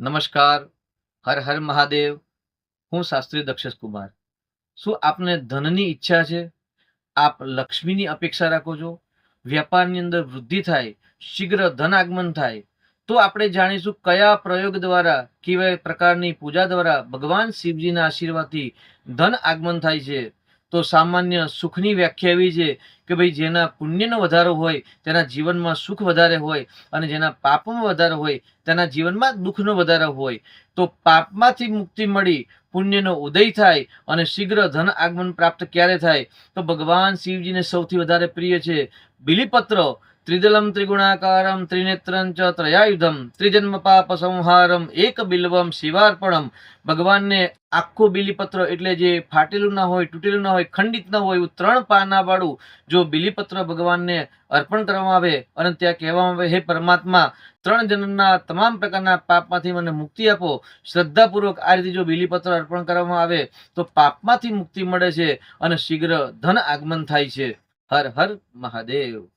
નમસ્કાર, હર હર મહાદેવ. હું શાસ્ત્રી દક્ષેશ કુમાર. શું આપને ધનની ઈચ્છા છે? આપ લક્ષ્મીની અપેક્ષા રાખો છો? વ્યાપારની અંદર વૃદ્ધિ થાય, શીઘ્ર ધન આગમન થાય, તો આપણે જાણીશું કયા પ્રયોગ દ્વારા, કેવા પ્રકારની પૂજા દ્વારા ભગવાન શિવજીના આશીર્વાદથી ધન આગમન થાય છે. તો સામાન્ય સુખની વ્યાખ્યા એવી છે કે ભાઈ જેના પુણ્યનો વધારો હોય, તેના જીવનમાં સુખ વધારે હોય અને જેના પાપમાં વધારો હોય, તેના જીવનમાં દુઃખનો વધારો હોય, તો પાપમાંથી મુક્તિ મળી, પુણ્યનો ઉદય થાય અને શીઘ્ર ધન આગમન પ્રાપ્ત ક્યારે થાય? તો ભગવાન શિવજીને સૌથી વધારે પ્રિય છે બિલીપત્ર. ત્રિદલમ ત્રિગુણાકારમ ત્રિનેત્રં ચ ત્રયાયુધમ ત્રિજન્મ પાપ સંહારમ એક બિલ્વમ શિવાર્પણમ ભગવાનને આખું બિલીપત્ર એટલે જે ફાટેલું ના હોય, તૂટેલું ના હોય, ખંડિત ના હોય, એવું ત્રણ પાના વાળું જો બિલીપત્ર ભગવાનને અર્પણ કરવામાં આવે અને ત્યાં કહેવામાં આવે, હે પરમાત્મા, ત્રણ જન્મના તમામ પ્રકારના પાપમાંથી મને મુક્તિ આપો. શ્રદ્ધાપૂર્વક આ રીતે જો બિલીપત્ર અર્પણ કરવામાં આવે, તો પાપમાંથી મુક્તિ મળે છે અને શીઘ્ર ધન આગમન થાય છે. હર હર મહાદેવ.